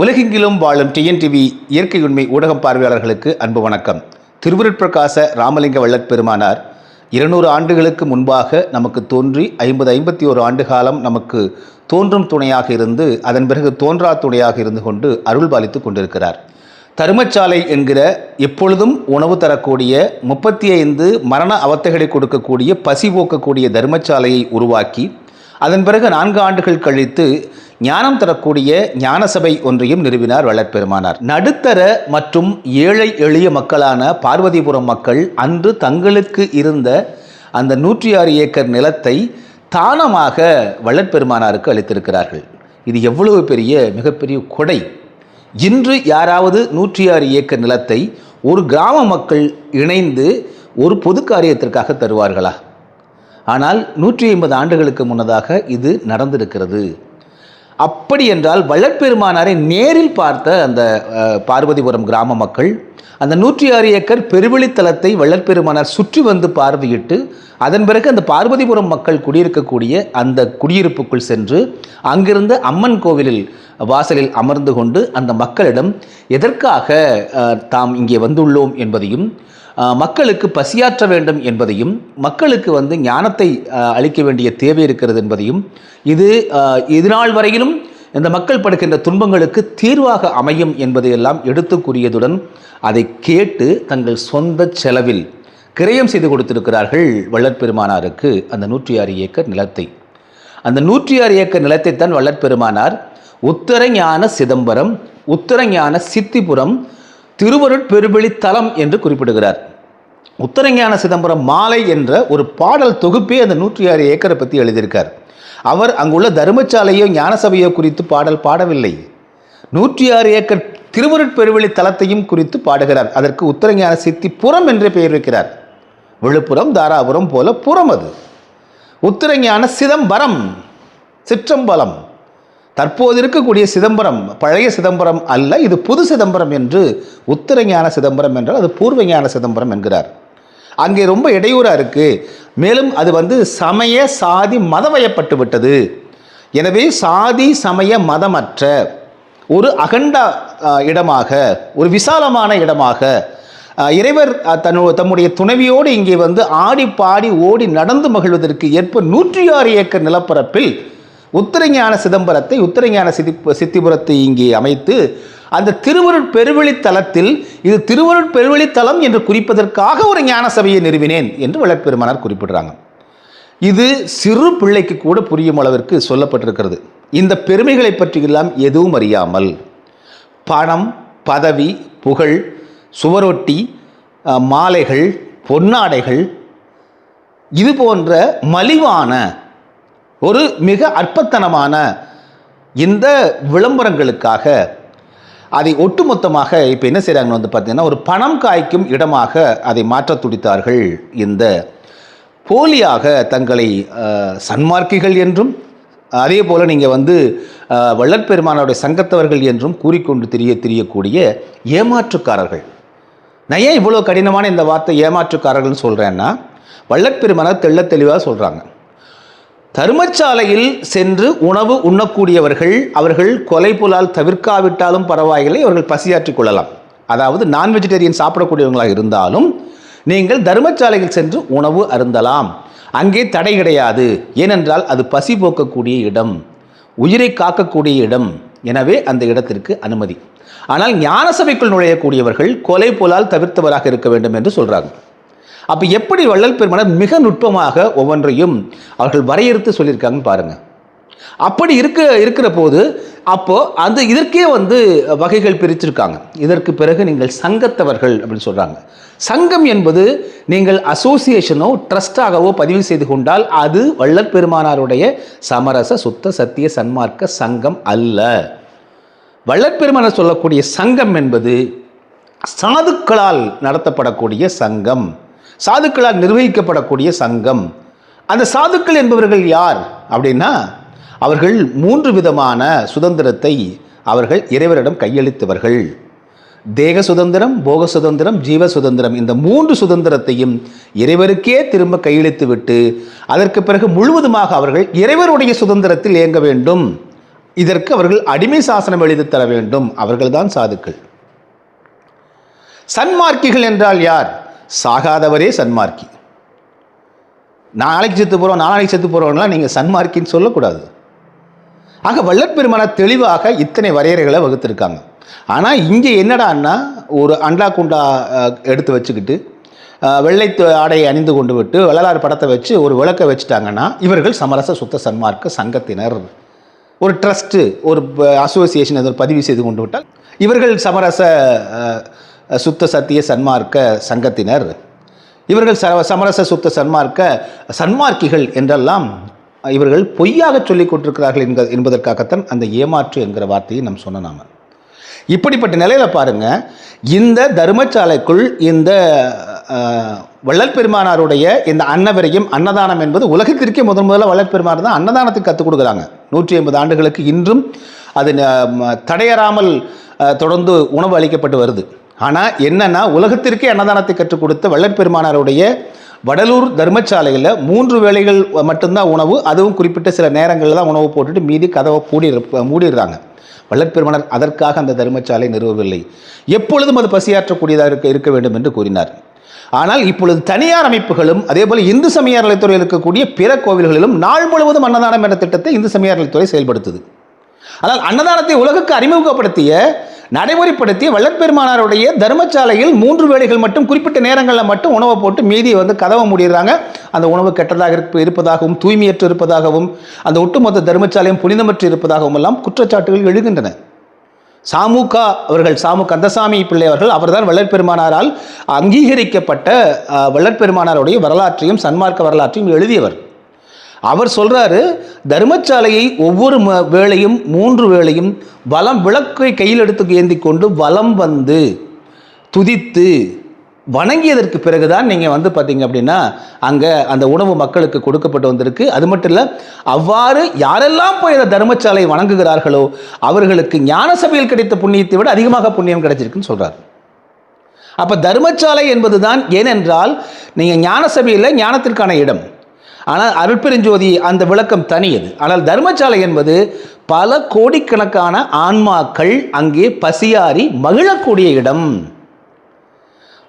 உலகெங்கிலும் வாழும் டிஎன்டிவி இயற்கை உண்மை ஊடகம் பார்வையாளர்களுக்கு அன்பு வணக்கம். திருவிருட்பிரகாச ராமலிங்க வள்ளற் பெருமானார் இருநூறு ஆண்டுகளுக்கு முன்பாக நமக்கு தோன்றி ஐம்பது ஐம்பத்தி ஒரு ஆண்டு காலம் நமக்கு தோன்றும் துணையாக இருந்து அதன் பிறகு தோன்றா துணையாக இருந்து கொண்டு அருள் பாலித்து கொண்டிருக்கிறார். தருமச்சாலை என்கிற எப்பொழுதும் உணவு தரக்கூடிய முப்பத்தி ஐந்து மரண அவத்தைகளை கொடுக்கக்கூடிய பசி போக்கக்கூடிய தர்மச்சாலையை உருவாக்கி அதன் பிறகு நான்கு ஆண்டுகள் கழித்து ஞானம் தரக்கூடிய ஞானசபை ஒன்றையும் நிறுவினார் வளர்பெருமானார் நடுத்தர மற்றும் ஏழை எளிய மக்களான பார்வதிபுரம் மக்கள் அன்று தங்களுக்கு இருந்த அந்த நூற்றி ஆறு ஏக்கர் நிலத்தை தானமாக வளர்பெருமானாருக்கு அளித்திருக்கிறார்கள். இது எவ்வளவு பெரிய மிகப்பெரிய கொடை. இன்று யாராவது நூற்றி ஆறு ஏக்கர் நிலத்தை ஒரு கிராம மக்கள் இணைந்து ஒரு பொது காரியத்திற்காக தருவார்களா? ஆனால் நூற்றி ஐம்பது ஆண்டுகளுக்கு முன்னதாக இது நடந்திருக்கிறது. அப்படி என்றால் வள்ளற்பெருமானாரை நேரில் பார்த்த அந்த பார்வதிபுரம் கிராம மக்கள் அந்த நூற்றி ஆறு ஏக்கர் பெருவெளித்தலத்தை வள்ளற்பெருமானார் சுற்றி வந்து பார்வையிட்டு அதன் பிறகு அந்த பார்வதிபுரம் மக்கள் குடியிருக்கக்கூடிய அந்த குடியிருப்புக்குள் சென்று அங்கிருந்த அம்மன் கோவிலில் வாசலில் அமர்ந்து கொண்டு அந்த மக்களிடம் எதற்காக தாம் இங்கே வந்துள்ளோம் என்பதையும் மக்களுக்கு பசியாற்ற வேண்டும் என்பதையும் மக்களுக்கு வந்து ஞானத்தை அளிக்க வேண்டிய தேவை இருக்கிறது என்பதையும் இது இதுநாள் வரையிலும் இந்த மக்கள் படுகின்ற துன்பங்களுக்கு தீர்வாக அமையும் என்பதையெல்லாம் எடுத்து கூறியதுடன் அதை கேட்டு தங்கள் சொந்த செலவில் கிரயம் செய்து கொடுத்திருக்கிறார்கள் வள்ளற்பெருமானாருக்கு அந்த நூற்றி ஆறு ஏக்கர் நிலத்தை. அந்த நூற்றி ஆறு ஏக்கர் நிலத்தை தான் வள்ளற்பெருமானார் உத்தரஞான சிதம்பரம் உத்தரஞான சித்திபுரம் திருவருட்பெருவெளி தலம் என்று குறிப்பிடுகிறார். உத்தரஞான சிதம்பரம் மாலை என்ற ஒரு பாடல் தொகுப்பே அந்த நூற்றி ஆறு ஏக்கரை பற்றி எழுதியிருக்கார். அவர் அங்குள்ள தர்மசாலையோ ஞானசபையோ குறித்து பாடல் பாடவில்லை. நூற்றி ஆறு ஏக்கர் திருவருட்பெருவெளி தலத்தையும் குறித்து பாடுகிறார். அதற்கு உத்தரஞான சித்திபுரம் என்று பெயர் வைக்கிறார். விழுப்புரம் தாராபுரம் போல புறம் அது. உத்தரஞான சிதம்பரம் சிற்றம்பலம். தற்போது இருக்கக்கூடிய சிதம்பரம் பழைய சிதம்பரம் அல்ல இது புது சிதம்பரம் என்று உத்தரஞான சிதம்பரம் என்றால் அது பூர்வஞான சிதம்பரம் என்கிறார். அங்கே ரொம்ப இடையூறாக இருக்குது மேலும் அது வந்து சமய சாதி மதமயப்பட்டு விட்டது. எனவே சாதி சமய மதமற்ற ஒரு அகண்ட இடமாக ஒரு விசாலமான இடமாக இறைவர் தன்னு தம்முடைய துணைவியோடு இங்கே வந்து ஆடி பாடி ஓடி நடந்து மகிழ்வதற்கு ஏற்ப நூற்றி ஆறு ஏக்கர் நிலப்பரப்பில் உத்தரஞான சிதம்பரத்தை உத்தரஞான சிதி சித்திபுரத்தை இங்கே அமைத்து அந்த திருவருட் பெருவெளி தலத்தில் இது திருவருட் பெருவெளி தலம் என்று குறிப்பதற்காக ஒரு ஞான சபையை நிறுவினேன் என்று வளப்பெருமானார் குறிப்பிடுறாங்க. இது சிறு பிள்ளைக்கு கூட புரியும் அளவிற்கு சொல்லப்பட்டிருக்கிறது. இந்த பெருமைகளை பற்றியெல்லாம் எதுவும் அறியாமல் பணம் பதவி புகழ் சுவரொட்டி மாலைகள் பொன்னாடைகள் இது போன்ற மலிவான ஒரு மிக அற்பத்தனமான இந்த விளம்பரங்களுக்காக அதை ஒட்டுமொத்தமாக இப்போ என்ன செய்கிறாங்கன்னு வந்து பார்த்தீங்கன்னா ஒரு பணம் காய்க்கும் இடமாக அதை மாற்ற துடித்தார்கள். இந்த போலியாக தங்களை சன்மார்க்கிகள் என்றும் அதே போல் நீங்கள் வந்து வள்ளற்பெருமானோடைய சங்கத்தவர்கள் என்றும் கூறிக்கொண்டு தெரிய தெரியக்கூடிய ஏமாற்றுக்காரர்கள். நான் ஏன் இவ்வளோ கடினமான இந்த வார்த்தை ஏமாற்றுக்காரர்கள்னு சொல்கிறேன்னா வள்ளற்பெருமானார் தெள்ள தெளிவாக சொல்கிறாங்க தருமச்சாலையில் சென்று உணவு உண்ணக்கூடியவர்கள் அவர்கள் கொலை புலால் தவிர்க்காவிட்டாலும் பரவாயில்லை அவர்கள் பசியாற்றிக் கொள்ளலாம். அதாவது நான் வெஜிடேரியன் சாப்பிடக்கூடியவங்களாக இருந்தாலும் நீங்கள் தர்மசாலையில் சென்று உணவு அருந்தலாம். அங்கே தடை கிடையாது. ஏனென்றால் அது பசி போக்கக்கூடிய இடம் உயிரை காக்கக்கூடிய இடம். எனவே அந்த இடத்திற்கு அனுமதி. ஆனால் ஞான சபைக்குள் நுழையக்கூடியவர்கள் கொலை புலால் தவிர்த்தவராக இருக்க வேண்டும் என்று சொல்கிறாங்க அப்போ எப்படி வள்ளல் பெருமானார் மிக நுட்பமாக ஒவ்வொன்றையும் அவர்கள் வரையறுத்து சொல்லியிருக்காங்கன்னு பாருங்க. அப்படி இருக்க இருக்கிற போது அப்போ அந்த இதற்கே வந்து வகைகள் பிரிச்சிருக்காங்க. இதற்கு பிறகு நீங்கள் சங்கத்தவர்கள் அப்படின்னு சொல்றாங்க. சங்கம் என்பது நீங்கள் அசோசியேஷனோ ட்ரஸ்டாகவோ பதிவு செய்து கொண்டால் அது வள்ளல் பெருமானாருடைய சமரச சுத்த சத்திய சன்மார்க்க சங்கம் அல்ல. வள்ளற்பெருமானார் சொல்லக்கூடிய சங்கம் என்பது சாதுக்களால் நடத்தப்படக்கூடிய சங்கம். சாதுக்களால் நிர்வகிக்கப்படக்கூடிய சங்கம். அந்த சாதுக்கள் என்பவர்கள் யார்? அப்படின்னா அவர்கள் மூன்று விதமான சுதந்திரத்தை அவர்கள் இறைவரிடம் கையளித்தவர்கள். தேக சுதந்திரம் போக சுதந்திரம் ஜீவ சுதந்திரம் இந்த மூன்று சுதந்திரத்தையும் இறைவருக்கே திரும்ப கையளித்து விட்டு அதற்கு பிறகு முழுவதுமாக அவர்கள் இறைவருடைய சுதந்திரத்தில் இயங்க வேண்டும். இதற்கு அவர்கள் அடிமை சாசனம் எழுதி தர வேண்டும். அவர்கள்தான் சாதுக்கள். சன்மார்க்கிகள் என்றால் யார்? சாகாதவரே சன்மார்க்கி. நாளைக்கு செத்து போகிறோம் நாளைக்கு செத்து போகிறோம்லாம் நீங்கள் சன்மார்க்கின்னு சொல்லக்கூடாது. ஆக வள்ளற்பெருமான தெளிவாக இத்தனை வரையறைகளை வகுத்திருக்காங்க. ஆனால் இங்கே என்னடான்னா ஒரு அண்டா குண்டா எடுத்து வச்சுக்கிட்டு வெள்ளை ஆடையை அணிந்து கொண்டு விட்டு வள்ளலார் படத்தை வச்சு ஒரு விளக்கை வச்சுட்டாங்கன்னா இவர்கள் சமரச சுத்த சன்மார்க்க சங்கத்தினர். ஒரு ட்ரஸ்ட்டு ஒரு அசோசியேஷன் ஒரு பதிவு செய்து கொண்டு விட்டால் இவர்கள் சமரச சுத்த சத்திய சன்மார்க்க சங்கத்தினர். இவர்கள் ச சமரச சுத்த சன்மார்க்க சன்மார்க்கிகள் என்றெல்லாம் இவர்கள் பொய்யாக சொல்லிக் கொண்டிருக்கிறார்கள் என்க என்பதற்காகத்தான் அந்த ஏமாற்று என்கிற வார்த்தையை நாம் சொன்ன இப்படிப்பட்ட நிலையில் பாருங்க இந்த தர்மசாலைக்குள் இந்த வள்ளல் பெருமானாருடைய இந்த அன்னவரையும் அன்னதானம் என்பது உலகத்திற்கே முதன் முதல்ல வள்ளல் பெருமானார் தான் அன்னதானத்துக்கு கற்றுக் கொடுக்குறாங்க. நூற்றி ஐம்பது ஆண்டுகளுக்கு இன்றும் அது தடையறாமல் தொடர்ந்து உணவு அளிக்கப்பட்டு வருது. ஆனால் என்னன்னா உலகத்திற்கே அன்னதானத்தை கற்றுக் கொடுத்த வள்ளற்பெருமானாருடைய வடலூர் தர்மசாலையில் மூன்று வேளைகள் மட்டும்தான் உணவு அதுவும் குறிப்பிட்ட சில நேரங்களில் தான் உணவு போட்டுட்டு மீதி கதவை மூடி மூடிடுறாங்க. வள்ளற்பெருமானர் அதற்காக அந்த தர்மசாலை நிறுவவில்லை. எப்பொழுதும் அது பசியாற்றக்கூடியதாக இருக்க இருக்க வேண்டும் என்று கூறினார். ஆனால் இப்பொழுது தனியார் அமைப்புகளும் அதேபோல் இந்து சமய அறநிலைத்துறையில் இருக்கக்கூடிய பிற கோவில்களிலும் நாள் முழுவதும் அன்னதானம் என்ற திட்டத்தை இந்து சமய அறநிலைத்துறை செயல்படுத்துது. ஆனால் அன்னதானத்தை உலகுக்கு அறிமுகப்படுத்திய நடைமுறைப்படுத்திய வள்ளற்பெருமானாருடைய தர்மசாலையில் மூன்று வேளைகள் மட்டும் குறிப்பிட்ட நேரங்களில் மட்டும் உணவை போட்டு மீதியை வந்து கதவை மூடிடுறாங்க. அந்த உணவு கெட்டதாக இருப்ப இருப்பதாகவும் தூய்மையற்று இருப்பதாகவும் அந்த ஒட்டுமொத்த தர்மசாலையும் புனிதமற்று இருப்பதாகவும் எல்லாம் குற்றச்சாட்டுகள் எழுகின்றன. சாமுகா அவர்கள் சாமு கந்தசாமி பிள்ளை அவர்கள் அவர்தான் வள்ளற்பெருமானாரால் அங்கீகரிக்கப்பட்ட வள்ளற்பெருமானாருடைய வரலாற்றையும் சன்மார்க்க வரலாற்றையும் எழுதியவர். அவர் சொல்கிறாரு தர்மசாலையை ஒவ்வொரு ம- வேளையும் மூன்று வேளையும் வலம் விளக்கை கையில் எடுத்து ஏந்தி கொண்டு வலம் வந்து துதித்து வணங்கியதற்கு பிறகுதான் நீங்கள் வந்து பார்த்தீங்க அப்படின்னா அங்கே அந்த உணவு மக்களுக்கு கொடுக்கப்பட்டு வந்திருக்கு. அது மட்டும் இல்லை அவ்வாறு யாரெல்லாம் போய் அந்த தர்மச்சாலை வணங்குகிறார்களோ அவர்களுக்கு ஞான சபையில் கிடைத்த புண்ணியத்தை விட அதிகமாக புண்ணியம் கிடைச்சிருக்குன்னு சொல்கிறார் அப்போ தர்மசாலை என்பதுதான் ஏனென்றால் நீங்கள் ஞான சபையில் ஞானத்திற்கான இடம். ஆனால் அருட்பெருஞ்சோதி அந்த விளக்கம் தனியது. ஆனால் தர்மசாலை என்பது பல கோடிக்கணக்கான ஆன்மாக்கள் அங்கே பசியாரி மகிழக்கூடிய இடம்.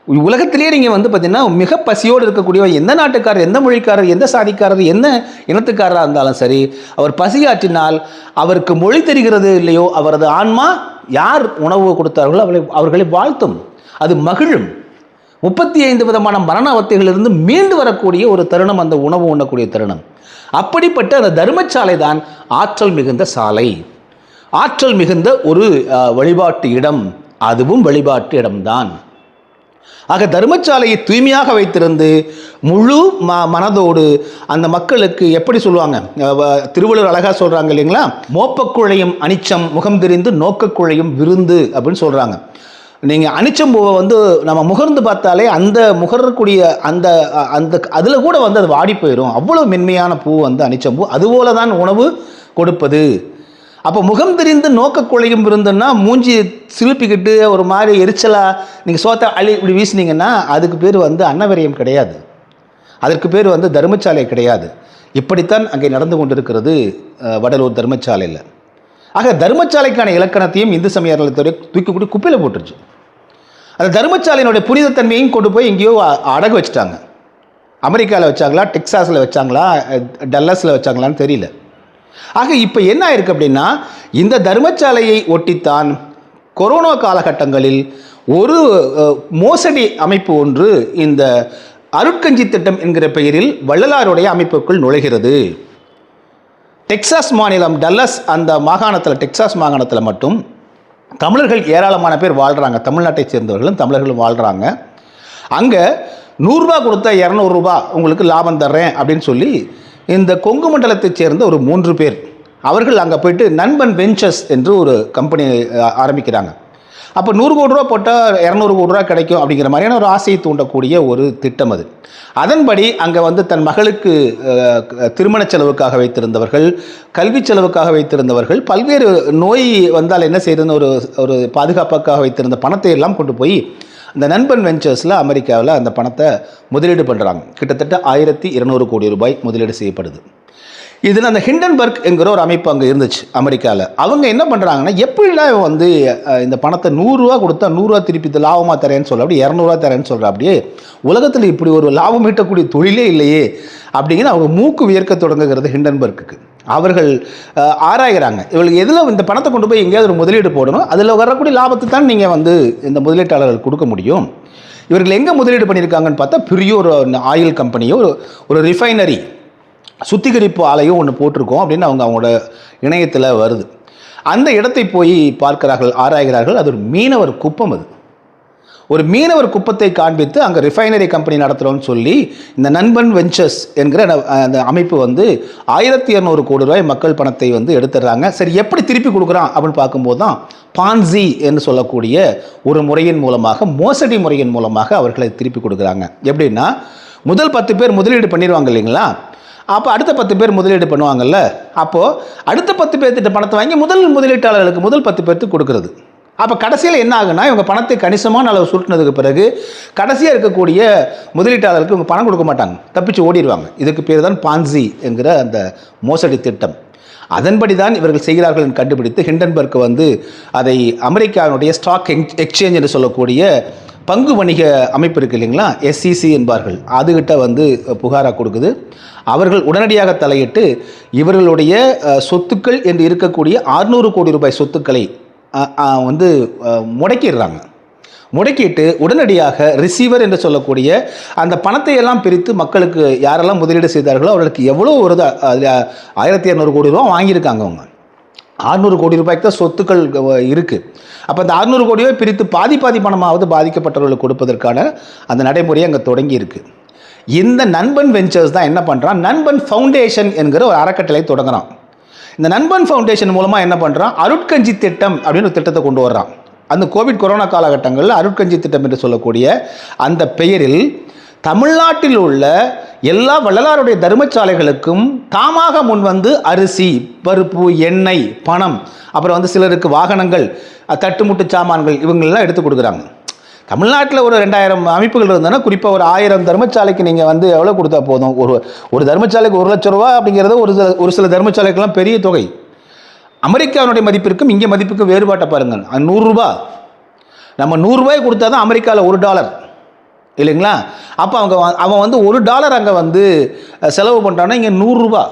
உலகத்திலேயே நீங்கள் வந்து பார்த்தீங்கன்னா மிக பசியோடு இருக்கக்கூடிய எந்த நாட்டுக்காரர் எந்த மொழிக்காரர் எந்த சாதிக்காரர் என்ன இனத்துக்காரராக இருந்தாலும் சரி அவர் பசியாற்றினால் அவருக்கு மொழி தெரிகிறது இல்லையோ அவரது ஆன்மா யார் உணவு கொடுத்தார்களோ அவளை அவர்களை வாழ்த்தும். அது மகிழும். முப்பத்தி ஐந்து விதமான மரண அவத்தைகளிலிருந்து மீண்டு வரக்கூடிய ஒரு தருணம் அந்த உணவு உண்ணக்கூடிய தருணம். அப்படிப்பட்ட அந்த தர்மசாலை தான் ஆற்றல் மிகுந்த சாலை. ஆற்றல் மிகுந்த ஒரு வழிபாட்டு இடம். அதுவும் வழிபாட்டு இடம்தான். ஆக தர்மசாலையை தூய்மையாக வைத்திருந்து முழு ம மனதோடு அந்த மக்களுக்கு எப்படி சொல்லுவாங்க? வ- திருவள்ளுவர் அழகாக சொல்கிறாங்க இல்லைங்களா? மோப்பக்குழையும் அனிச்சம் முகம் தெரிந்து நோக்கக்குழையும் விருந்து அப்படின்னு சொல்கிறாங்க நீங்கள் அனிச்சம்பூவை வந்து நம்ம முகர்ந்து பார்த்தாலே அந்த முகரக்கூடிய அந்த அந்த அதில் கூட வந்து அது வாடி போயிடும் அவ்வளோ மென்மையான பூ வந்து அனிச்சம்பூ அதுபோல தான் உணவு கொடுப்பது. அப்போ முகம் தெரிந்து நோக்கக்குழையும் இருந்துன்னா மூஞ்சி சிலுப்பிக்கிட்டு ஒரு மாதிரி எரிச்சலாக நீங்கள் சோத்த அள்ளி இப்படி வீசினீங்கன்னா அதுக்கு பேர் வந்து அன்னவரியம் கிடையாது. அதற்கு பேர் வந்து தர்மசாலை கிடையாது. இப்படித்தான் அங்கே நடந்து கொண்டிருக்கிறது வடலூர் தர்மசாலையில். ஆக தர்மசாலைக்கான இலக்கணத்தையும் இந்து சமய அறநிலையத்துறை தூக்கி கூட்டி குப்பையில் போட்டுருச்சு. அந்த தர்மசாலையினுடைய புனிதத்தன்மையும் கொண்டு போய் எங்கேயோ அடகு வச்சுட்டாங்க. அமெரிக்காவில் வச்சாங்களா? டெக்சாஸில் வச்சாங்களா? டல்லஸில் வச்சாங்களான்னு தெரியல. ஆக இப்போ என்ன ஆயிருக்கு அப்படின்னா இந்த தர்மசாலையை ஒட்டித்தான் கொரோனா காலகட்டங்களில் ஒரு மோசடி அமைப்பு ஒன்று இந்த அருட்கஞ்சி திட்டம் என்கிற பெயரில் வள்ளலாருடைய அமைப்புக்குள் நுழைகிறது. டெக்சாஸ் மாநிலம் டல்லஸ் அந்த மாகாணத்தில் டெக்சாஸ் மாகாணத்தில் மட்டும் தமிழர்கள் ஏராளமான பேர் வாழ்கிறாங்க தமிழ்நாட்டை சேர்ந்தவர்களும் தமிழர்களும் வாழ்கிறாங்க அங்கே நூறுரூவா கொடுத்தா இரநூறுபா உங்களுக்கு லாபம் தர்றேன் அப்படின்னு சொல்லி இந்த கொங்கு மண்டலத்தைச் சேர்ந்த ஒரு மூன்று பேர். அவர்கள் அங்கே போயிட்டு நண்பன் வெஞ்சர்ஸ் என்று ஒரு கம்பெனி ஆரம்பிக்கிறாங்க. அப்போ நூறு கோடி ரூபா போட்டால் இரநூறு கோடி ரூபா கிடைக்கும் அப்படிங்கிற மாதிரியான ஒரு ஆசையை தூண்டக்கூடிய ஒரு திட்டம் அது. அதன்படி அங்கே வந்து தன் மகளுக்கு திருமண செலவுக்காக வைத்திருந்தவர்கள் கல்வி செலவுக்காக வைத்திருந்தவர்கள் பல்வேறு நோய் வந்தால் என்ன செய்யறதுன்னு ஒரு ஒரு பாதுகாப்புக்காக வைத்திருந்த பணத்தை எல்லாம் கொண்டு போய் இந்த நண்பன் வெஞ்சர்ஸில் அமெரிக்காவில் அந்த பணத்தை முதலீடு பண்ணுறாங்க கிட்டத்தட்ட ஆயிரத்தி இருநூறு கோடி ரூபாய் முதலீடு செய்யப்படுது. இதில் அந்த ஹிண்டன்பர்க் என்கிற ஒரு அமைப்பு அங்கே இருந்துச்சு அமெரிக்காவில் அவங்க என்ன பண்ணுறாங்கன்னா எப்படிலாம் இவன் வந்து இந்த பணத்தை நூறுரூவா கொடுத்தா நூறுரூவா திருப்பி இது லாபமாக தரேன்னு சொல்ல அப்படி இரநூறுவா தரேன்னு சொல்கிற அப்படியே உலகத்தில் இப்படி ஒரு லாபம் ஈட்டக்கூடிய தொழிலே இல்லையே அப்படிங்கிற அவங்க மூக்கு வியர்க்க தொடங்குகிறது ஹிண்டன்பர்க்குக்கு. அவர்கள் ஆராய்கிறாங்க. இவளுக்கு எதில் இந்த பணத்தை கொண்டு போய் எங்கேயாவது ஒரு முதலீடு போடணும் அதில் வரக்கூடிய லாபத்தை தான் நீங்கள் வந்து இந்த முதலீட்டாளர்கள் கொடுக்க முடியும். இவர்கள் எங்கே முதலீடு பண்ணியிருக்காங்கன்னு பார்த்தா பெரிய ஒரு ஆயில் கம்பெனியோ ஒரு ஒரு ரிஃபைனரி சுத்திகரிப்பு ஆலையும் ஒன்று போட்டிருக்கோம் அப்படின்னு அவங்க அவங்களோட இணையத்தில் வருது. அந்த இடத்தை போய் பார்க்கிறார்கள் ஆராய்கிறார்கள். அது ஒரு மீனவர் குப்பம் அது. ஒரு மீனவர் குப்பத்தை காண்பித்து அங்கே ரிஃபைனரி கம்பெனி நடத்துகிறோம்னு சொல்லி இந்த நண்பன் வெஞ்சர்ஸ் என்கிற அந்த- அந்த அமைப்பு வந்து ஆயிரத்தி இரநூறு கோடி ரூபாய் மக்கள் பணத்தை வந்து எடுத்துடுறாங்க. சரி எப்படி திருப்பி கொடுக்குறான் அப்படின்னு பார்க்கும்போது தான் பான்சி என்று சொல்லக்கூடிய ஒரு முறையின் மூலமாக மோசடி முறையின் மூலமாக அவர்களை திருப்பி கொடுக்குறாங்க. எப்படின்னா முதல் பத்து பேர் முதலீடு பண்ணிடுவாங்க இல்லைங்களா? அப்போ அடுத்த பத்து பேர் முதலீடு பண்ணுவாங்கல்ல? அப்போது அடுத்த பத்து பேர்த்திட்ட பணத்தை வாங்கி முதல் முதலீட்டாளர்களுக்கு முதல் பத்து பேர்த்துக்கு கொடுக்குறது. அப்போ கடைசியில் என்ன ஆகுனா இவங்க பணத்தை கணிசமான அளவு சுருட்டினதுக்கு பிறகு கடைசியாக இருக்கக்கூடிய முதலீட்டாளருக்கு இவங்க பணம் கொடுக்க மாட்டாங்க. தப்பிச்சு ஓடிடுவாங்க இதுக்கு பேர் தான் பான்சி என்கிற அந்த மோசடி திட்டம். அதன்படி தான் இவர்கள் செய்கிறார்கள் என்று கண்டுபிடித்து ஹிண்டன்பர்க் வந்து அதை அமெரிக்காவினுடைய ஸ்டாக் எக்ஸ்சேஞ்ச் என்று சொல்லக்கூடிய பங்கு வணிக அமைப்பு இருக்கு இல்லைங்களா? எஸ்சிசி என்பார்கள். அதுகிட்ட வந்து புகாராக கொடுக்குது. அவர்கள் உடனடியாக தலையிட்டு இவர்களுடைய சொத்துக்கள் என்று இருக்கக்கூடிய 600 கோடி ரூபாய் சொத்துக்களை வந்து முடக்கிடுறாங்க. முடக்கிட்டு உடனடியாக ரிசீவர் என்று சொல்லக்கூடிய அந்த பணத்தை எல்லாம் பிரித்து மக்களுக்கு யாரெல்லாம் முதலீடு செய்தார்களோ அவர்களுக்கு எவ்வளோ ஒரு ஆயிரத்தி இரநூறு கோடி ரூபா வாங்கியிருக்காங்க அவங்க. ஆறுநூறு கோடி ரூபாய்க்கு தான் சொத்துக்கள் இருக்குது அப்போ அந்த அறுநூறு கோடியை பிரித்து பாதி பாதி பணமாவது பாதிக்கப்பட்டவர்களுக்கு கொடுப்பதற்கான அந்த நடைமுறை அங்கே தொடங்கியிருக்கு இந்த நண்பன் வெஞ்சர்ஸ் தான் என்ன பண்ணுறான் நண்பன் ஃபவுண்டேஷன் என்கிற ஒரு அறக்கட்டளை தொடங்குறான். இந்த நண்பன் ஃபவுண்டேஷன் மூலமாக என்ன பண்ணுறான் அருட்கஞ்சி திட்டம் அப்படின்னு ஒரு திட்டத்தை கொண்டு வர்றான். அந்த கோவிட் கொரோனா காலகட்டங்களில் அருட்கஞ்சி திட்டம் என்று சொல்லக்கூடிய அந்த பெயரில் தமிழ்நாட்டில் உள்ள எல்லா வள்ளலாருடைய தர்மசாலைகளுக்கும் தாமாக முன்வந்து அரிசி பருப்பு எண்ணெய் பணம் அப்புறம் வந்து சிலருக்கு வாகனங்கள் தட்டுமுட்டு சாமான்கள் இவங்களெல்லாம் எடுத்து கொடுக்குறாங்க. தமிழ்நாட்டில் ஒரு ரெண்டாயிரம் அமைப்புகள் இருந்ததுன்னா குறிப்பாக ஒரு ஆயிரம் தர்மசாலைக்கு நீங்கள் வந்து எவ்வளோ கொடுத்தா போதும்? ஒரு ஒரு தர்மசாலைக்கு ஒரு லட்ச ரூபா அப்படிங்கிறது ஒரு சில ஒரு சில தர்மசாலைக்கெல்லாம் பெரிய தொகை. அமெரிக்காவினுடைய மதிப்பிற்கும் இங்கே மதிப்புக்கும் வேறுபாட்டை பாருங்கள் நூறுரூபா நம்ம நூறுரூபாய் கொடுத்தா தான் அமெரிக்காவில் ஒரு டாலர். இல்லைங்களா? அப்போ அவங்க அவன் வந்து ஒரு டாலர் அங்கே வந்து செலவு பண்ணுறான்னா இங்கே நூறுரூபா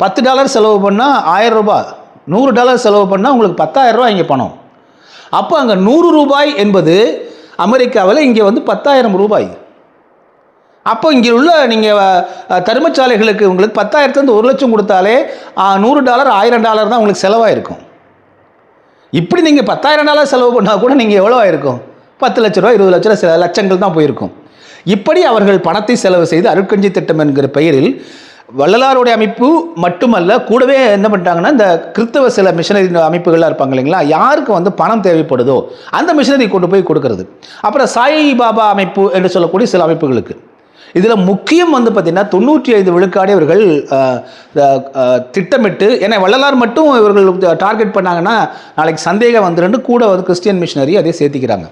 பத்து டாலர் செலவு பண்ணால் ஆயிரம் ரூபாய் நூறு டாலர் செலவு பண்ணால் உங்களுக்கு பத்தாயிரரூபா இங்கே பணம். அப்போ அங்கே நூறு ரூபாய் என்பது அமெரிக்காவில் இங்கே வந்து பத்தாயிரம் ரூபாய். அப்போ இங்கே உள்ள நீங்கள் தருமச்சாலைகளுக்கு உங்களுக்கு பத்தாயிரத்துலேருந்து ஒரு லட்சம் கொடுத்தாலே நூறு டாலர் ஆயிரம் டாலர் தான் உங்களுக்கு செலவாயிருக்கும். இப்படி நீங்கள் பத்தாயிரம் டாலர் செலவு பண்ணால் கூட நீங்கள் எவ்வளோ ஆயிருக்கும் பத்து லட்ச ரூபா இருபது லட்ச ரூபா சில லட்சங்கள் தான் போயிருக்கும். இப்படி அவர்கள் பணத்தை செலவு செய்து அருட்கஞ்சி திட்டம் என்கிற பெயரில் வள்ளலாருடைய அமைப்பு மட்டுமல்ல கூடவே என்ன பண்ணிட்டாங்கன்னா இந்த கிறிஸ்தவ சில மிஷனரி அமைப்புகள்லாம் இருப்பாங்க இல்லைங்களா யாருக்கு வந்து பணம் தேவைப்படுதோ அந்த மிஷினரி கொண்டு போய் கொடுக்கறது. அப்புறம் சாய் பாபா அமைப்பு என்று சொல்லக்கூடிய சில அமைப்புகளுக்கு. இதில் முக்கியம் வந்து பார்த்திங்கன்னா தொண்ணூற்றி ஐந்து விழுக்காடு இவர்கள் திட்டமிட்டு ஏன்னா வள்ளலார் மட்டும் இவர்கள் டார்கெட் பண்ணாங்கன்னா நாளைக்கு சந்தேகம் வந்துருந்து கூட வந்து கிறிஸ்டியன் மிஷினரி அதை சேர்த்திக்கிறாங்க.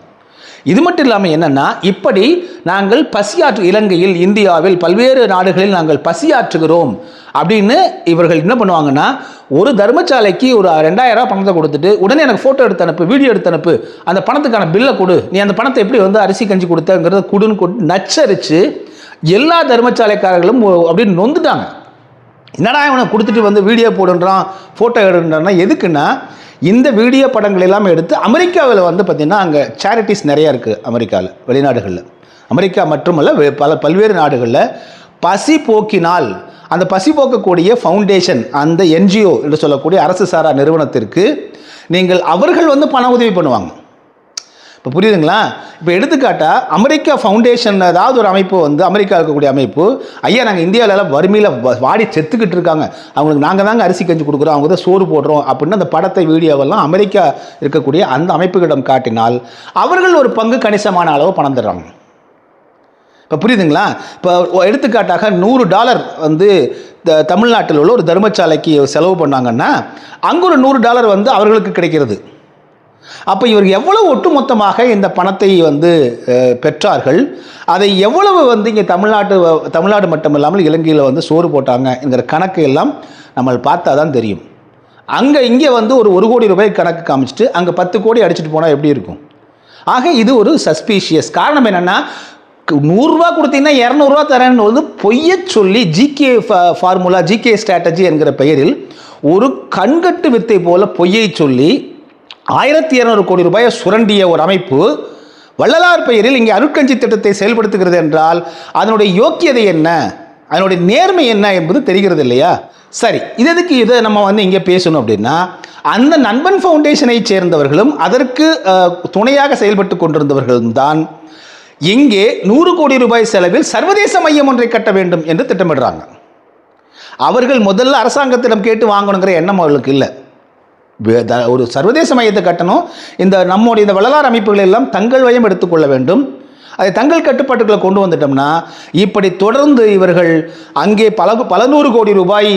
இது மட்டும் இல்லாமல் என்னென்னா இப்படி நாங்கள் பசியாற்று இலங்கையில் இந்தியாவில் பல்வேறு நாடுகளில் நாங்கள் பசியாற்றுகிறோம் அப்படின்னு இவர்கள் என்ன பண்ணுவாங்கன்னா ஒரு தர்மசாலைக்கு ஒரு ரெண்டாயிரம் பணத்தை கொடுத்துட்டு உடனே எனக்கு ஃபோட்டோ எடுத்து அனுப்பு வீடியோ எடுத்து அனுப்பு அந்த பணத்துக்கான பில்லை கொடு நீ அந்த பணத்தை எப்படி வந்து அரிசி கஞ்சி கொடுத்தங்கிறத கொடுன்னு கொடு நச்சரித்து எல்லா தர்மசாலைக்காரர்களும் அப்படின்னு நொந்துட்டாங்க. என்னடா இவனை கொடுத்துட்டு வந்து வீடியோ போடுன்றான் ஃபோட்டோ எடுன்றான்னா எதுக்குன்னா இந்த வீடியோ படங்கள் எல்லாமே எடுத்து அமெரிக்காவில் வந்து பார்த்திங்கன்னா அங்கே சேரிட்டிஸ் நிறையா இருக்குது அமெரிக்காவில் வெளிநாடுகளில். அமெரிக்கா மட்டுமல்ல பல பல்வேறு நாடுகளில் பசி போக்கினால் அந்த பசி போக்கக்கூடிய ஃபவுண்டேஷன் அந்த என்ஜிஓ என்று சொல்லக்கூடிய அரசு சாரா நிறுவனத்திற்கு நீங்கள் அவர்கள் வந்து பண உதவி பண்ணுவாங்க. இப்போ புரியுதுங்களா? இப்போ எடுத்துக்காட்டால் அமெரிக்கா ஃபவுண்டேஷன் ஏதாவது ஒரு அமைப்பு வந்து அமெரிக்கா இருக்கக்கூடிய அமைப்பு ஐயா நாங்கள் இந்தியாவிலலாம் வறுமையில் வ- வாடி செத்துக்கிட்டு இருக்காங்க. அவங்களுக்கு நாங்கள் தாங்க அரிசி கஞ்சி கொடுக்குறோம் அவங்க தான் சோறு போடுறோம் அப்படின்னு அந்த படத்தை வீடியோவெல்லாம் அமெரிக்கா இருக்கக்கூடிய அந்த அமைப்புகளிடம் காட்டினால் அவர்கள் ஒரு பங்கு கணிசமான அளவு பணம் தர்றாங்க. இப்போ புரியுதுங்களா? இப்போ எடுத்துக்காட்டாக நூறு டாலர் வந்து த- தமிழ்நாட்டில் உள்ள ஒரு தர்மசாலைக்கு செலவு பண்ணாங்கன்னா அங்கே ஒரு நூறு டாலர் வந்து அவர்களுக்கு கிடைக்கிறது. அப்போ இவர் எவ்வளவு ஒட்டுமொத்தமாக இந்த பணத்தை வந்து பெற்றார்கள்? அதை எவ்வளவு வந்து இங்கே தமிழ்நாட்டு தமிழ்நாடு மட்டும் இல்லாமல் இலங்கையில் வந்து சோறு போட்டாங்க என்கிற கணக்கு எல்லாம் நம்ம பார்த்தா தான் தெரியும். அங்கே இங்கே வந்து ஒரு ஒரு கோடி ரூபாய் கணக்கு காமிச்சிட்டு அங்கே பத்து கோடி அடிச்சிட்டு போனால் எப்படி இருக்கும்? ஆக இது ஒரு சஸ்பீஷியஸ் காரணம் என்னென்னா நூறுரூவா கொடுத்தீங்கன்னா இரநூறுவா தரேன்னு வந்து பொய்ய சொல்லி ஜிகே ஃபார்முலா ஜிகே ஸ்ட்ராட்டஜி என்கிற பெயரில் ஒரு கண்கட்டு வித்தை போல பொய்யை சொல்லி ஆயிரத்தி இரநூறு கோடி ரூபாயை சுரண்டிய ஒரு அமைப்பு வள்ளலார் பெயரில் இங்கே அருட்கஞ்சி திட்டத்தை செயல்படுத்துகிறது என்றால் அதனுடைய யோக்கியதை என்ன? அதனுடைய நேர்மை என்ன என்பது தெரிகிறது இல்லையா? சரி இது எதுக்கு இதை நம்ம வந்து இங்கே பேசணும் அப்படின்னா அந்த நண்பன் ஃபவுண்டேஷனை சேர்ந்தவர்களும் அதற்கு துணையாக செயல்பட்டு கொண்டிருந்தவர்களும் தான் இங்கே நூறு கோடி ரூபாய் செலவில் சர்வதேச மையம் ஒன்றை கட்ட வேண்டும் என்று திட்டமிடுறாங்க. அவர்கள் முதல்ல அரசாங்கத்திடம் கேட்டு வாங்கணுங்கிற எண்ணம் அவர்களுக்கு இல்லை. ஒரு சர்வதேச மையத்தை கட்டணும். இந்த நம்முடைய இந்த வள்ளலார் அமைப்புகள் எல்லாம் தங்கள் வயம் எடுத்துக்கொள்ள வேண்டும். அதை தங்கள் கட்டுப்பாட்டுக்குள்ளே கொண்டு வந்துட்டோம்னா இப்படி தொடர்ந்து இவர்கள் அங்கே பல பல நூறு கோடி ரூபாய்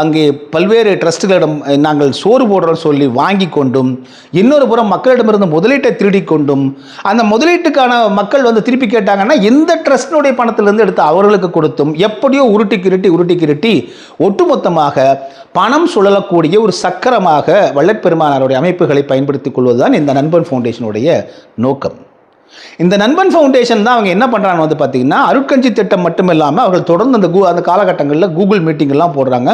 அங்கே பல்வேறு ட்ரஸ்ட்டுகளிடம் நாங்கள் சோறு போடுறோம் சொல்லி வாங்கி கொண்டும் இன்னொரு புறம் மக்களிடமிருந்து முதலீட்டை திருடி கொண்டும் அந்த முதலீட்டுக்கான மக்கள் வந்து திருப்பி கேட்டாங்கன்னா இந்த ட்ரஸ்டினுடைய பணத்திலிருந்து எடுத்து அவர்களுக்கு கொடுத்தும் எப்படியோ உருட்டி கிருட்டி உருட்டி கிருட்டி ஒட்டுமொத்தமாக பணம் சுழலக்கூடிய ஒரு சக்கரமாக வள்ளற்பெருமானாருடைய அமைப்புகளை பயன்படுத்திக் கொள்வதுதான் இந்த நண்பன் ஃபவுண்டேஷனுடைய நோக்கம். இந்த நண்பன் ஃபவுண்டேஷன் தான் அவங்க என்ன பண்ணுறாங்க வந்து பார்த்தீங்கன்னா அருட்கஞ்சி திட்டம் மட்டும் இல்லாமல் அவர்கள் தொடர்ந்து அந்த கூ அந்த காலகட்டங்களில் கூகுள் மீட்டிங்லாம் போடுறாங்க.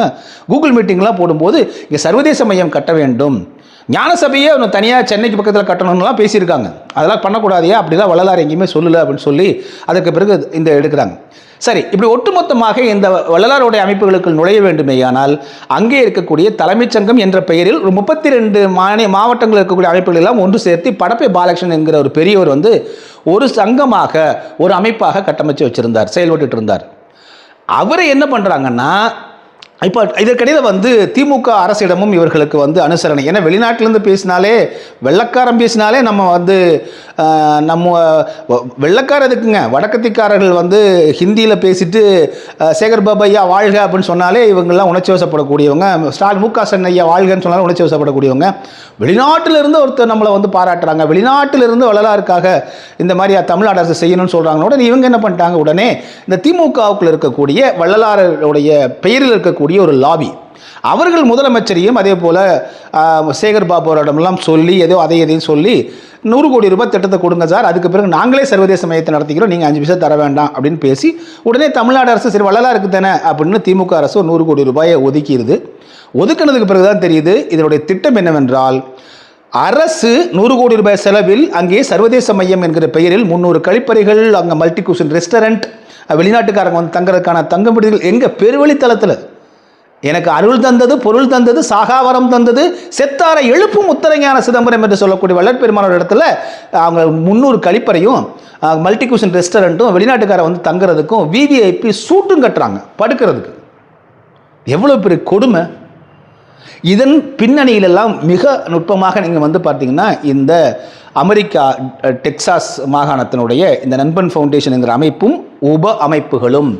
கூகுள் மீட்டிங்லாம் போடும்போது இங்கே சர்வதேச மையம் கட்ட வேண்டும். ஞான சபையே ஒன்று தனியாக சென்னைக்கு பக்கத்தில் கட்டணும்லாம் பேசியிருக்காங்க. அதெல்லாம் பண்ணக்கூடாதையா அப்படிலாம் வள்ளலார் எங்கேயுமே சொல்லலை அப்படின்னு சொல்லி அதுக்கு பிறகு இந்த எடுக்கிறாங்க. சரி இப்படி ஒட்டுமொத்தமாக இந்த வள்ளலாருடைய அமைப்புகளுக்குள் நுழைய வேண்டுமேயானால் அங்கே இருக்கக்கூடிய தலைமைச் சங்கம் என்ற பெயரில் ஒரு முப்பத்தி ரெண்டு மாநில மாவட்டங்களில் இருக்கக்கூடிய அமைப்புகள் எல்லாம் ஒன்று சேர்த்து படப்பை பாலகிருஷ்ணன் என்கிற ஒரு பெரியவர் வந்து ஒரு சங்கமாக ஒரு அமைப்பாக கட்டமைச்சு வச்சிருந்தார் செயல்பட்டு இருந்தார். அவரை என்ன பண்ணுறாங்கன்னா இப்போ இதற்கிடையில் வந்து திமுக அரசிடமும் இவர்களுக்கு வந்து அனுசரணை. ஏன்னா வெளிநாட்டிலேருந்து பேசினாலே வெள்ளக்காரன் பேசினாலே நம்ம வந்து நம்ம வெள்ளக்கார எதுக்குங்க? வடக்கத்திக்காரர்கள் வந்து ஹிந்தியில் பேசிட்டு சேகர் பாபு ஐயா வாழ்க அப்படின்னு சொன்னாலே இவங்கெல்லாம் உணர்ச்சி வசப்படக்கூடியவங்க. ஸ்டாலின் மு க ஸ்டாலின் ஐயா வாழ்கன்னு சொன்னாலும் உணர்ச்சி வசப்படக்கூடியவங்க. வெளிநாட்டிலிருந்து ஒருத்தர் நம்மளை வந்து பாராட்டுறாங்க. வெளிநாட்டிலிருந்து வள்ளலாருக்காக இந்த மாதிரி தமிழ்நாடு அரசு செய்யணும்னு சொல்கிறாங்க உடனே இவங்க என்ன பண்ணிட்டாங்க? உடனே இந்த திமுகவுக்குள்ள இருக்கக்கூடிய வள்ளலாருடைய பெயரில் இருக்கக்கூடிய ஒரு லாபி அவர்கள் முதலமைச்சரையும் அதே போல் சேகர் பாபுவரிடமெல்லாம் சொல்லி ஏதோ அதை எதையும் சொல்லி நூறு கோடி ரூபாய் திட்டத்தை கொடுங்க சார். அதுக்கு பிறகு நாங்களே சர்வதேச மையத்தை நடத்திக்கிறோம். நீங்கள் அஞ்சு பைசா தர வேண்டாம் அப்படின்னு பேசி உடனே தமிழ்நாடு அரசு சரி வள்ளலாக இருக்குது தானே அப்படின்னு திமுக அரசு ஒரு நூறு கோடி ரூபாயை ஒதுக்கிடுது. ஒதுக்கினதுக்கு பிறகு தான் தெரியுது இதனுடைய திட்டம் என்னவென்றால் அரசு நூறு கோடி ரூபாய் செலவில் அங்கே சர்வதேச மையம் என்கிற பெயரில் முந்நூறு கழிப்பறைகள் அங்கே மல்டி குஷன் ரெஸ்டாரண்ட் வெளிநாட்டுக்காரங்க வந்து தங்குறதுக்கான தங்கும் விடுதிகள் எங்கே பெருவழித்தளத்தில் எனக்கு அருள் தந்தது பொருள் தந்தது சாகாவரம் தந்தது செத்தாரை எழுப்பும் உத்தரஞான சிதம்பரம் என்று சொல்லக்கூடிய வள்ளற்பெருமானோட இடத்துல அவங்க முந்நூறு கழிப்பறையும் மல்டி குஷன் ரெஸ்டாரண்ட்டும் வெளிநாட்டுக்காரன் வந்து தங்குறதுக்கும் விவிஐபி சூட்டும் கட்டுறாங்க படுக்கிறதுக்கு. எவ்வளோ பெரிய கொடுமை. இதன் பின்னணியிலெல்லாம் மிக நுட்பமாக நீங்கள் வந்து பார்த்தீங்கன்னா இந்த அமெரிக்கா டெக்சாஸ் மாகாணத்தினுடைய இந்த நண்பன் ஃபவுண்டேஷனுங்கிற அமைப்பும் உப அமைப்புகளும்.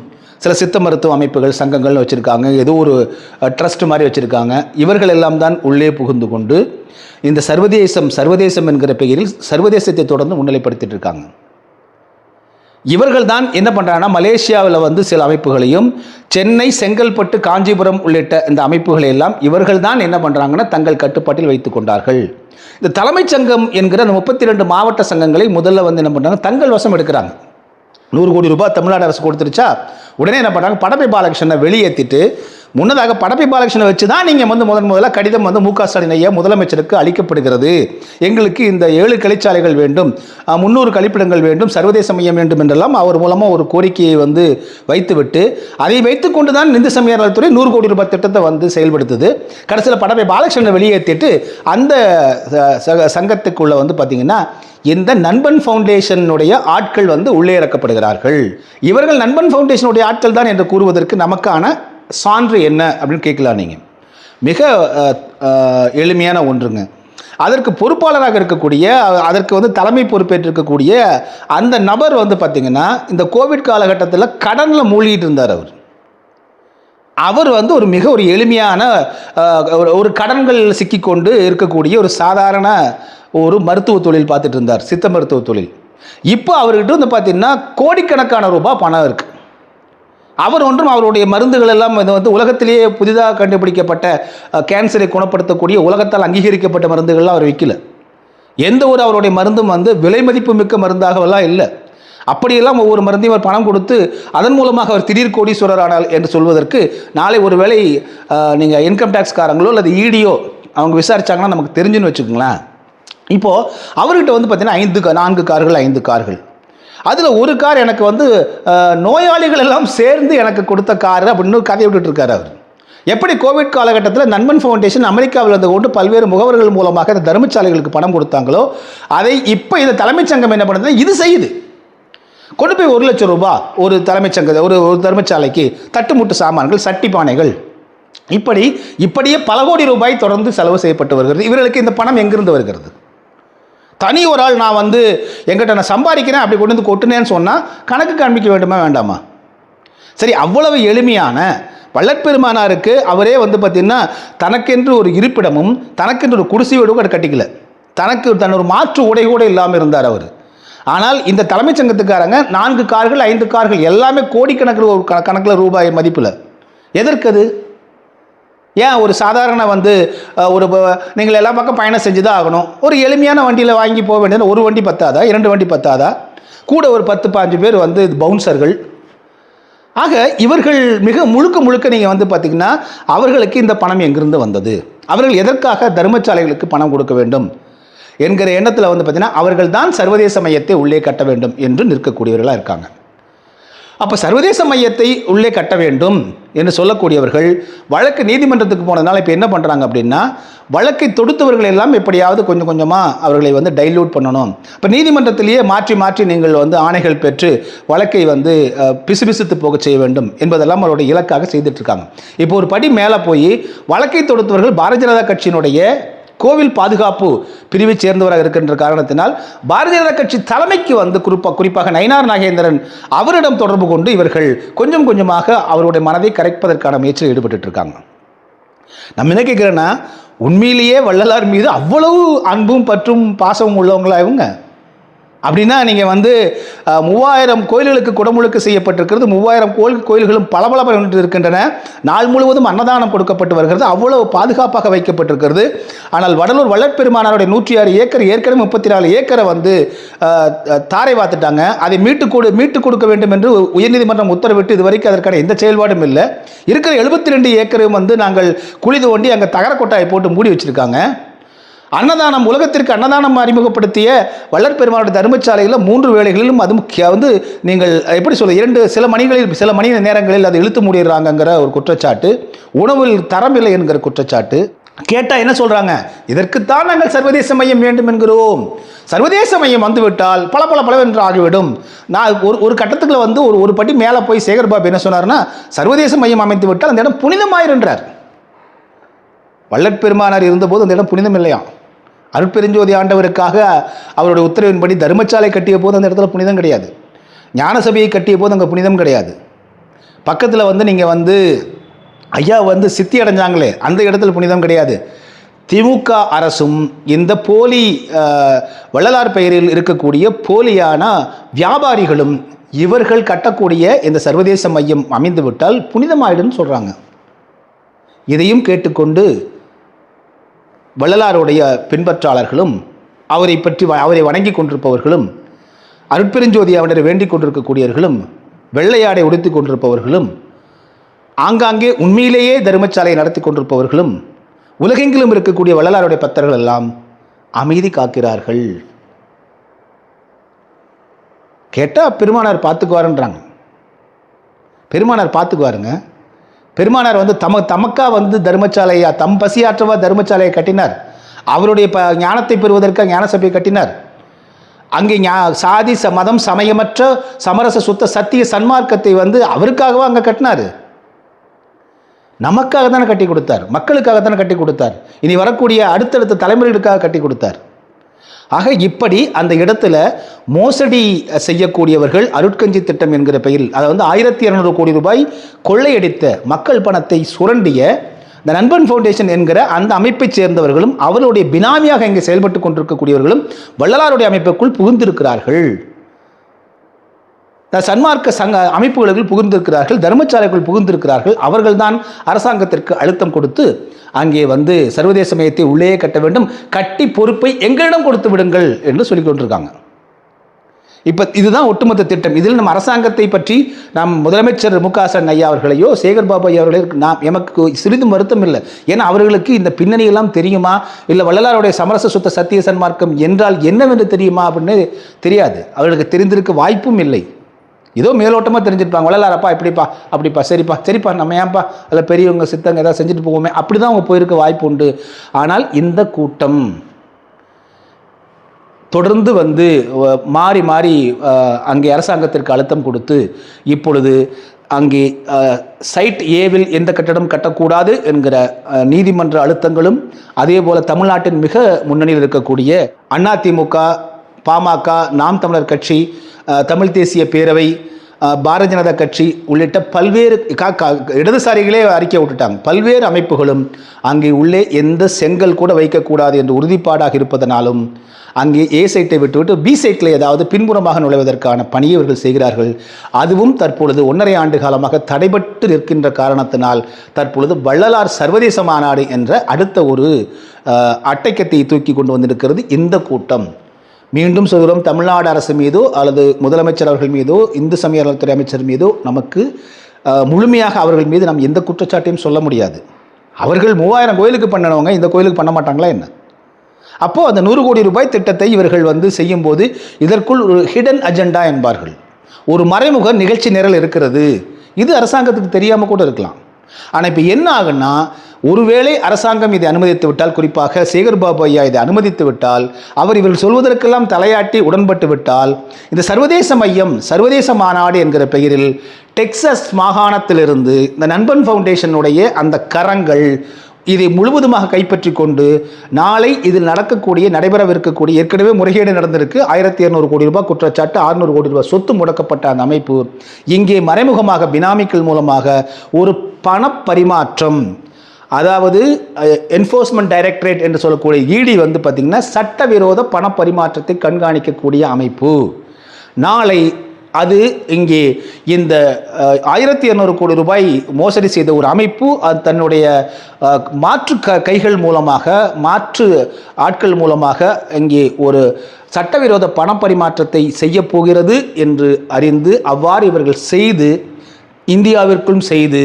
சில சித்த மருத்துவ அமைப்புகள் சங்கங்கள்னு வச்சுருக்காங்க. ஏதோ ஒரு ட்ரஸ்ட் மாதிரி வச்சுருக்காங்க. இவர்கள் எல்லாம் தான் உள்ளே புகுந்து கொண்டு இந்த சர்வதேசம் சர்வதேசம் என்கிற பெயரில் சர்வதேசத்தை தொடர்ந்து முன்னிலைப்படுத்திட்டு இருக்காங்க. இவர்கள் தான் என்ன பண்ணுறாங்கன்னா மலேசியாவில் வந்து சில அமைப்புகளையும் சென்னை செங்கல்பட்டு காஞ்சிபுரம் உள்ளிட்ட இந்த அமைப்புகளை எல்லாம் இவர்கள் தான் என்ன பண்ணுறாங்கன்னா தங்கள் கட்டுப்பாட்டில் வைத்துக் கொண்டார்கள். இந்த தலைமைச் சங்கம் என்கிற அந்த முப்பத்தி ரெண்டு மாவட்ட சங்கங்களை முதல்ல வந்து என்ன பண்ணுறாங்க தங்கள் வசம் எடுக்கிறாங்க. நூறு கோடி ரூபாய் தமிழ்நாடு அரசு கொடுத்துருச்சா? உடனே என்ன பண்ணுறாங்க படப்பை பாலகிருஷ்ணனை வெளியேற்றிட்டு முன்னதாக படப்பை பாலகிருஷ்ணனை வச்சு தான் நீங்கள் வந்து முதன் முதல்ல கடிதம் வந்து மு க ஸ்டாலின் ஐயா முதலமைச்சருக்கு அளிக்கப்படுகிறது. எங்களுக்கு இந்த ஏழு கழிச்சாலைகள் வேண்டும் முந்நூறு கழிப்பிடங்கள் வேண்டும் சர்வதேச மையம் வேண்டும் என்றெல்லாம் அவர் மூலமாக ஒரு கோரிக்கையை வந்து வைத்துவிட்டு அதை வைத்துக்கொண்டு தான் இந்து சமய நலத்துறை நூறு கோடி ரூபாய் திட்டத்தை வந்து செயல்படுத்துது. கடைசியில் படப்பை பாலகிருஷ்ணனை வெளியேற்றிட்டு அந்த ச- வந்து பார்த்தீங்கன்னா இந்த நண்பன் ஃபவுண்டேஷனுடைய ஆட்கள் வந்து உள்ளே இறக்கப்படுகிறார்கள். இவர்கள் நண்பன் ஃபவுண்டேஷனுடைய ஆட்கள் தான் என்று கூறுவதற்கு நமக்கான சான்று என்ன அப்படின்னு கேட்கலாம் நீங்கள் மிக எளிமையான ஒன்றுங்க. அதற்கு பொறுப்பாளராக இருக்கக்கூடிய அதற்கு வந்து தலைமை பொறுப்பேற்றிருக்கக்கூடிய அந்த நபர் வந்து பார்த்திங்கன்னா இந்த கோவிட் காலகட்டத்தில் கடனில் மூழ்கிட்டு இருந்தார் அவர். அவர் வந்து ஒரு மிக ஒரு எளிமையான ஒரு- ஒரு கடன்கள் சிக்கிக்கொண்டு இருக்கக்கூடிய ஒரு சாதாரண ஒரு மருத்துவ தொழில் பார்த்துட்டு இருந்தார். சித்த மருத்துவ தொழில். இப்போ அவர்கிட்ட வந்து பார்த்தீங்கன்னா கோடிக்கணக்கான ரூபாய் பணம் இருக்குது அவர் ஒன்றும் அவருடைய மருந்துகள் எல்லாம் இது வந்து உலகத்திலேயே புதிதாக கண்டுபிடிக்கப்பட்ட கேன்சரை குணப்படுத்தக்கூடிய உலகத்தால் அங்கீகரிக்கப்பட்ட மருந்துகள்லாம் அவர் விற்கல எந்த ஒரு அவருடைய மருந்தும் வந்து விலை மதிப்பு மிக்க மருந்தாகவெல்லாம் இல்லை. அப்படியெல்லாம் ஒவ்வொரு மருந்தையும் அவர் பணம் கொடுத்து அதன் மூலமாக அவர் திடீர் கோடீஸ்வரர் ஆனார் என்று சொல்வதற்கு நாளை ஒருவேளை நீங்கள் இன்கம் டேக்ஸ்காரங்களோ அல்லது ஈடியோ அவங்க விசாரிச்சாங்கன்னா நமக்கு தெரிஞ்சுன்னு வச்சுக்கோங்களேன். இப்போது அவர்கிட்ட வந்து பார்த்தீங்கன்னா ஐந்து நான்கு கார்கள் ஐந்து கார்கள். அதில் ஒரு கார் எனக்கு வந்து நோயாளிகள் எல்லாம் சேர்ந்து எனக்கு கொடுத்த கார். அப்படின்னு கதையை விட்டுட்டு இருக்காரு அவர். எப்படி கோவிட் காலகட்டத்தில் நண்பன் ஃபவுண்டேஷன் அமெரிக்காவில் இருந்து கொண்டு பல்வேறு முகவர்கள் மூலமாக இந்த தர்மசாலைகளுக்கு பணம் கொடுத்தாங்களோ அதை இப்போ இந்த தலைமைச் சங்கம் என்ன பண்ணுறது இது செய்யுது. கொண்டு போய் ஒரு லட்சம் ரூபாய் ஒரு தலைமைச் சங்க ஒரு ஒரு தர்மசாலைக்கு தட்டுமுட்டு சாமான்கள் சட்டி பானைகள். இப்படி இப்படியே பல கோடி ரூபாய் தொடர்ந்து செலவு செய்யப்பட்டு வருகிறது. இவர்களுக்கு இந்த பணம் எங்கிருந்து வருகிறது? தனி ஒரு ஆள் நான் வந்து எங்கிட்ட நான் சம்பாதிக்கிறேன் அப்படி கொண்டு வந்து கொட்டுனேன்னு சொன்னால் கணக்கு காண்பிக்க வேண்டுமா வேண்டாமா? சரி அவ்வளவு எளிமையான வள்ளற்பெருமானாருக்கு அவரே வந்து பார்த்திங்கன்னா தனக்கென்று ஒரு இருப்பிடமும் தனக்கென்று ஒரு குடிசை வீடும் கூட கட்டிக்கல. தனக்கு தன் ஒரு மாற்று உடை கூட இல்லாமல் இருந்தார் அவர். ஆனால் இந்த தலைமைச் சங்கத்துக்காரங்க நான்கு கார்கள் ஐந்து கார்கள் எல்லாமே கோடிக்கணக்கில் ஒரு க- கணக்கில் ரூபாய் மதிப்பில். எதற்கு அது? ஏன் ஒரு சாதாரண வந்து ஒரு நீங்கள் எல்லா பக்கம் பயணம் செஞ்சு தான் ஆகணும். ஒரு எளிமையான வண்டியில் வாங்கி போக வேண்டியது ஒரு வண்டி பத்தாதா? இரண்டு வண்டி பத்தாதா? கூட ஒரு பத்து பாஞ்சு பேர் வந்து பவுன்சர்கள் ஆக இவர்கள் மிக முழுக்க முழுக்க நீங்கள் வந்து பார்த்தீங்கன்னா அவர்களுக்கு இந்த பணம் எங்கிருந்து வந்தது? அவர்கள் எதற்காக தர்மசாலைகளுக்கு பணம் கொடுக்க வேண்டும்? என்கிற எண்ணத்தில் வந்து பார்த்தீங்கன்னா அவர்கள் தான் சர்வதேச மையத்தை உள்ளே கட்ட வேண்டும் என்று நிற்கக்கூடியவர்களாக இருக்காங்க. அப்போ சர்வதேச மையத்தை உள்ளே கட்ட வேண்டும் என்று சொல்லக்கூடியவர்கள் வழக்கு நீதிமன்றத்துக்கு போனதுனால இப்போ என்ன பண்ணுறாங்க அப்படின்னா வழக்கை தொடுத்தவர்கள் எல்லாம் எப்படியாவது கொஞ்சம் கொஞ்சமாக அவர்களை வந்து டைல்யூட் பண்ணணும். இப்போ நீதிமன்றத்திலேயே மாற்றி மாற்றி நீங்கள் வந்து ஆணைகள் பெற்று வழக்கை வந்து பிசுபிசுத்து போக செய்ய வேண்டும் என்பதெல்லாம் அவருடைய இலக்காக செய்துட்ருக்காங்க இப்போ ஒரு படி மேலே போய் வழக்கை தொடுத்தவர்கள் பாரதிய ஜனதா கட்சியினுடைய கோவில் பாதுகாப்பு பிரிவைச் சேர்ந்தவராக இருக்கின்ற காரணத்தினால் பாரதிய ஜனதா கட்சி தலைமைக்கு வந்து குறிப்பாக குறிப்பாக நயினார் நாகேந்திரன் அவரிடம் தொடர்பு கொண்டு இவர்கள் கொஞ்சம் கொஞ்சமாக அவருடைய மனதை கரைப்பதற்கான முயற்சியில் ஈடுபட்டு இருக்காங்க நம்ம என்ன கேட்குறேன்னா உண்மையிலேயே வள்ளலார் மீது அவ்வளவு அன்பும் பற்றும் பாசமும் உள்ளவங்களா இவங்க? அப்படின்னா நீங்கள் வந்து மூவாயிரம் கோயில்களுக்கு குடமுழுக்கு செய்யப்பட்டிருக்கிறது மூவாயிரம் கோயில் கோயில்களும் பளபளப்பு இருக்கின்றன. நாள் முழுவதும் அன்னதானம் கொடுக்கப்பட்டு வருகிறது. அவ்வளவு பாதுகாப்பாக வைக்கப்பட்டிருக்கிறது. ஆனால் வடலூர் வள்ளற்பெருமானாருடைய நூற்றி ஆறு ஏக்கர் ஏற்கனவே முப்பத்தி நாலு ஏக்கரை வந்து தாரை வாத்துட்டாங்க அதை மீட்டு கொடு மீட்டு கொடுக்க வேண்டும் என்று உயர்நீதிமன்றம் உத்தரவிட்டு இதுவரைக்கும் அதற்கான எந்த செயல்பாடும் இல்லை. இருக்கிற எழுபத்தி ரெண்டு ஏக்கரும் வந்து நாங்கள் குழி தோண்டி அங்கே தகர கொட்டாயை போட்டு மூடி வச்சுருக்காங்க. அன்னதானம் உலகத்திற்கு அன்னதானம் அறிமுகப்படுத்திய வள்ளற்பெருமானுடைய தர்மசாலையில் மூன்று வேளைகளிலும் அது முக்கிய வந்து நீங்கள் எப்படி சொல்ல இரண்டு சில மணிகளில் சில மணி நேரங்களில் அதை இழுத்து மூடிடுறாங்கங்கிற ஒரு குற்றச்சாட்டு உணவில் தரம் இல்லை என்கிற குற்றச்சாட்டு. கேட்டால் என்ன சொல்கிறாங்க இதற்குத்தான் நாங்கள் சர்வதேச மையம் வேண்டும் என்கிறோம். சர்வதேச மையம் வந்துவிட்டால் பல பல பலவென்று ஆகிவிடும். நான் ஒரு ஒரு கட்டத்துக்குள்ள வந்து ஒரு ஒரு படி மேலே போய் சேகர் பாபு என்ன சொன்னார்னா சர்வதேச மையம் அமைத்து விட்டால் அந்த இடம் புனிதமாயிருன்றார். வள்ளற்பெருமானார் இருந்தபோது அந்த இடம் புனிதம் இல்லையாம் அருட்பெருஞ்சோதி ஆண்டவருக்காக அவருடைய உத்தரவின்படி தர்மசாலை கட்டிய போது அந்த இடத்துல புனிதம் கிடையாது. ஞான சபையை கட்டிய போது அங்கே புனிதம் கிடையாது. பக்கத்தில் வந்து நீங்கள் வந்து ஐயா வந்து சித்தி அடைஞ்சாங்களே அந்த இடத்துல புனிதம் கிடையாது. திமுக அரசும் இந்த போலி வள்ளலார் பெயரில் இருக்கக்கூடிய போலியான வியாபாரிகளும் இவர்கள் கட்டக்கூடிய இந்த சர்வதேச மையம் அமைந்துவிட்டால் விட்டால் சொல்கிறாங்க இதையும் கேட்டுக்கொண்டு வள்ளலாருடைய பின்பற்றாளர்களும் அவரை பற்றி வ- அவரை வணங்கி கொண்டிருப்பவர்களும் அருட்பெருஞ்சோதி அவனரை வேண்டிக் கொண்டிருக்கக்கூடியவர்களும் வெள்ளையாடை உடுத்தி கொண்டிருப்பவர்களும் ஆங்காங்கே உண்மையிலேயே தர்மசாலையை நடத்தி கொண்டிருப்பவர்களும் உலகெங்கிலும் இருக்கக்கூடிய வள்ளலாருடைய பக்தர்கள் எல்லாம் அமைதி காக்கிறார்கள். கேட்டால் பெருமானார் பார்த்துக்குவாருன்றாங்க. பெருமானார் பார்த்துக்குவாருங்க. பெருமானார் வந்து தம தமக்கா வந்து தர்மசாலையா தம் பசியாற்றவா தர்மசாலையை கட்டினார். அவருடைய ப ஞானத்தை பெறுவதற்காக ஞான சபையை கட்டினார். அங்கே ஞா சாதி ச மதம் சமயமற்ற சமரச சுத்த சத்திய சன்மார்க்கத்தை வந்து அவருக்காகவா அங்கே கட்டினார். நமக்காக தானே கட்டி கொடுத்தார். மக்களுக்காக தானே கட்டி கொடுத்தார். இனி வரக்கூடிய அடுத்தடுத்த தலைமுறைகளுக்காக கட்டி கொடுத்தார். ஆக இப்படி அந்த இடத்துல மோசடி செய்யக்கூடியவர்கள் அருட்கஞ்சி திட்டம் என்கிற பெயரில் அதை வந்து ஆயிரத்தி இரநூறு கோடி ரூபாய் கொள்ளையடித்த மக்கள் பணத்தை சுரண்டிய இந்த நண்பன் ஃபவுண்டேஷன் என்கிற அந்த அமைப்பைச் சேர்ந்தவர்களும் அவருடைய பினாமியாக இங்கே செயல்பட்டு கொண்டிருக்கக்கூடியவர்களும் வள்ளலாருடைய அமைப்புக்குள் புகுந்திருக்கிறார்கள். சன்மார்க்க சங்க அமைப்புகளுக்குள் புகுந்திருக்கிறார்கள் தர்மச்சாலைக்குள் புகுந்திருக்கிறார்கள். அவர்கள்தான் அரசாங்கத்திற்கு அழுத்தம் கொடுத்து அங்கே வந்து சர்வதேச மையத்தை உள்ளே கட்ட வேண்டும். கட்டி பொறுப்பை எங்களிடம் கொடுத்து விடுங்கள் என்று சொல்லிக் கொண்டிருக்காங்க. இப்போ இதுதான் ஒட்டுமொத்த திட்டம். இதில் நம்ம அரசாங்கத்தை பற்றி நாம் முதலமைச்சர் மு க ஸ்டாலின் ஐயா அவர்களையோ சேகர் பாபு ஐயா அவர்களையோ நாம் எமக்கு சிறிதும் வருத்தம் இல்லை. ஏன்னா அவர்களுக்கு இந்த பின்னணியெல்லாம் தெரியுமா? இல்லை வள்ளலாருடைய சமரச சுத்த சத்திய சன்மார்க்கம் என்றால் என்னவென்று தெரியுமா அப்படின்னு தெரியாது. அவர்களுக்கு தெரிந்திருக்க வாய்ப்பும் இல்லை. ஏதோ மேலோட்டமாக தெரிஞ்சிருப்பாங்க. வள்ளலாரப்பா இப்படிப்பா அப்படிப்பா சரிப்பா சரிப்பா நம்ம ஏன்ப்பா அதில் பெரியவங்க சித்தங்க ஏதாவது செஞ்சுட்டு போவோமே அப்படி தான் அவங்க போயிருக்க வாய்ப்பு உண்டு. ஆனால் இந்த கூட்டம் தொடர்ந்து வந்து மாறி மாறி அங்கே அரசாங்கத்திற்கு அழுத்தம் கொடுத்து இப்பொழுது அங்கே சைட் ஏவில் எந்த கட்டடம் கட்டக்கூடாது என்கிற நீதிமன்ற அழுத்தங்களும் அதே போல் தமிழ்நாட்டின் மிக முன்னணியில் இருக்கக்கூடிய அதிமுக பாமக நாம் தமிழர் கட்சி தமிழ் தேசிய பேரவை பாரதிய ஜனதா கட்சி உள்ளிட்ட பல்வேறு கா- இடதுசாரிகளே அறிக்கை விட்டுட்டாங்க. பல்வேறு அமைப்புகளும் அங்கே உள்ளே எந்த செங்கல் கூட வைக்கக்கூடாது என்று உறுதிப்பாடாக இருப்பதனாலும் அங்கே ஏ சைட்டை விட்டுவிட்டு பி சைட்டில் ஏதாவது பின்புறமாக நுழைவதற்கான பணியை இவர்கள் செய்கிறார்கள். அதுவும் தற்பொழுது ஒன்றரை ஆண்டு காலமாக தடைபட்டு நிற்கின்ற காரணத்தினால் தற்பொழுது வள்ளலார் சர்வதேச மாநாடு என்ற அடுத்த ஒரு அட்டைக்கத்தை தூக்கி கொண்டு வந்திருக்கிறது இந்த கூட்டம். மீண்டும் சொல்கிறோம் தமிழ்நாடு அரசு மீதோ அல்லது முதலமைச்சர் அவர்கள் மீதோ இந்து சமய நலத்துறை அமைச்சர் மீதோ நமக்கு முழுமையாக அவர்கள் மீது நாம் எந்த குற்றச்சாட்டையும் சொல்ல முடியாது. அவர்கள் மூவாயிரம் கோயிலுக்கு பண்ணினவங்க இந்த கோயிலுக்கு பண்ண மாட்டாங்களா என்ன? அப்போது அந்த நூறு கோடி ரூபாய் திட்டத்தை இவர்கள் வந்து செய்யும்போது இதற்குள் ஒரு ஹிடன் அஜெண்டா என்பார்கள். ஒரு மறைமுக நிகழ்ச்சி நிரல் இருக்கிறது. இது அரசாங்கத்துக்கு தெரியாமல் கூட இருக்கலாம். ஆனால் இப்போ என்ன ஆகுன்னா ஒருவேளை அரசாங்கம் இதை அனுமதித்து விட்டால் குறிப்பாக சேகர் பாபு ஐயா இதை அனுமதித்து விட்டால் அவர் இவர்கள் சொல்வதற்கெல்லாம் தலையாட்டி உடன்பட்டு விட்டால் இந்த சர்வதேச மையம் சர்வதேச மாநாடு என்கிற பெயரில் டெக்சஸ் மாகாணத்திலிருந்து இந்த நண்பன் ஃபவுண்டேஷனுடைய அந்த கரங்கள் இதை முழுவதுமாக கைப்பற்றி கொண்டு நாளை இதில் நடக்கக்கூடிய நடைபெறவிருக்கக்கூடிய ஏற்கனவே முறைகேடு நடந்திருக்கு. ஆயிரத்தி இரநூறு கோடி ரூபாய் குற்றச்சாட்டு அறுநூறு கோடி ரூபாய் சொத்து முடக்கப்பட்ட அந்த அமைப்பு. இங்கே மறைமுகமாக பினாமிக்கள் மூலமாக ஒரு பணப்பரிமாற்றம் அதாவது என்ஃபோர்ஸ்மெண்ட் டைரக்டரேட் என்று சொல்லக்கூடிய இடி வந்து பார்த்திங்கன்னா சட்டவிரோத பணப்பரிமாற்றத்தை கண்காணிக்கக்கூடிய அமைப்பு. நாளை அது இங்கே இந்த ஆயிரத்தி இரநூறு கோடி ரூபாய் மோசடி செய்த ஒரு அமைப்பு அது தன்னுடைய மாற்று க கைகள் மூலமாக மாற்று ஆட்கள் மூலமாக இங்கே ஒரு சட்டவிரோத பணப்பரிமாற்றத்தை செய்ய போகிறது என்று அறிந்து அவ்வாறு இவர்கள் செய்து இந்தியாவிற்கும் செய்து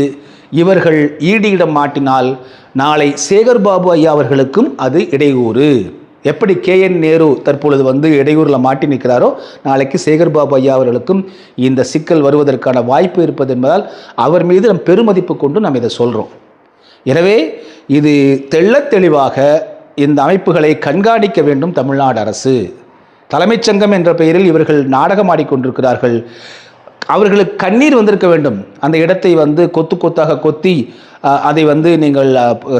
இவர்கள் ஈடியிடம் மாட்டினால் நாளை சேகர் பாபு ஐயா அவர்களுக்கும் அது இடையூறு. எப்படி கே என் நேரு தற்பொழுது வந்து இடையூறில் மாட்டி நிற்கிறாரோ நாளைக்கு சேகர் பாபு ஐயா அவர்களுக்கும் இந்த சிக்கல் வருவதற்கான வாய்ப்பு இருப்பது என்பதால் அவர் மீது நம் பெருமதிப்பு கொண்டு நாம் இதை சொல்கிறோம் எனவே இது தெள்ள தெளிவாக இந்த அமைப்புகளை கண்காணிக்க வேண்டும் தமிழ்நாடு அரசு. தலைமைச் சங்கம் என்ற பெயரில் இவர்கள் நாடகம் ஆடிக்கொண்டிருக்கிறார்கள் அவர்களுக்கு கண்ணீர் வந்திருக்க வேண்டும். அந்த இடத்தை வந்து கொத்து கொத்தாக கொத்தி அதை வந்து நீங்கள்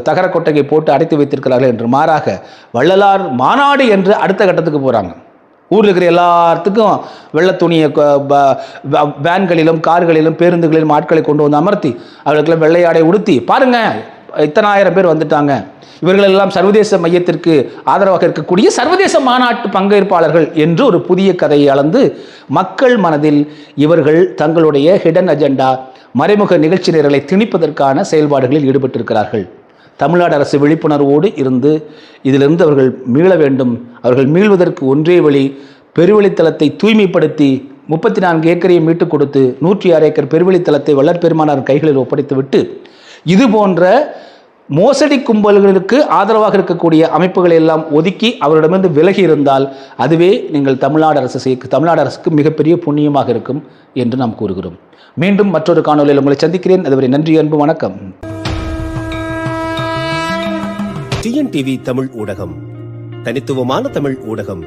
தகர கொட்டகை போட்டு அடைத்து வைத்திருக்கிறார்கள் என்று மாறாக வள்ளலார் மாநாடு என்று அடுத்த கட்டத்துக்கு போகிறாங்க ஊரில் இருக்கிற எல்லாத்துக்கும் வெள்ளை துணியை வேன்களிலும் கார்களிலும் பேருந்துகளிலும் ஆட்களை கொண்டு வந்து அமர்த்தி அவர்களுக்கெல்லாம் வெள்ளையாடை உடுத்தி பாருங்கள் இத்தனாயிரம் பேர் வந்துட்டாங்க. இவர்களெல்லாம் சர்வதேச மையத்திற்கு ஆதரவாக இருக்கக்கூடிய சர்வதேச மாநாட்டு பங்கேற்பாளர்கள் என்று ஒரு புதிய கதையை அளந்து மக்கள் மனதில் இவர்கள் தங்களுடைய ஹிடன் அஜெண்டா மறைமுக நிகழ்ச்சி நிரலை திணிப்பதற்கான செயல்பாடுகளில் ஈடுபட்டிருக்கிறார்கள். தமிழ்நாடு அரசு விழிப்புணர்வோடு இருந்து இதிலிருந்து அவர்கள் மீள வேண்டும். அவர்கள் மீள்வதற்கு ஒன்றே வழி பெருவெளித்தளத்தை தூய்மைப்படுத்தி முப்பத்தி நான்கு ஏக்கரையை மீட்டுக் கொடுத்து நூற்றி ஆறு ஏக்கர் பெருவெளித்தளத்தை வள்ளற்பெருமானார் கைகளில் ஒப்படைத்துவிட்டு இது போன்ற மோசடி கும்பல்களுக்கு ஆதரவாக இருக்கக்கூடிய அமைப்புகளை எல்லாம் ஒதுக்கி அவரிடமிருந்து விலகி இருந்தால் அதுவே நீங்கள் தமிழ்நாடு அரசு தமிழ்நாடு அரசுக்கு மிகப்பெரிய புண்ணியமாக இருக்கும் என்று நாம் கூறுகிறோம். மீண்டும் மற்றொரு காணொலியில் உங்களை சந்திக்கிறேன். அதுவரை நன்றி அன்பு வணக்கம். டிஎன்டிவி தமிழ் ஊடகம் தனித்துவமான தமிழ் ஊடகம்.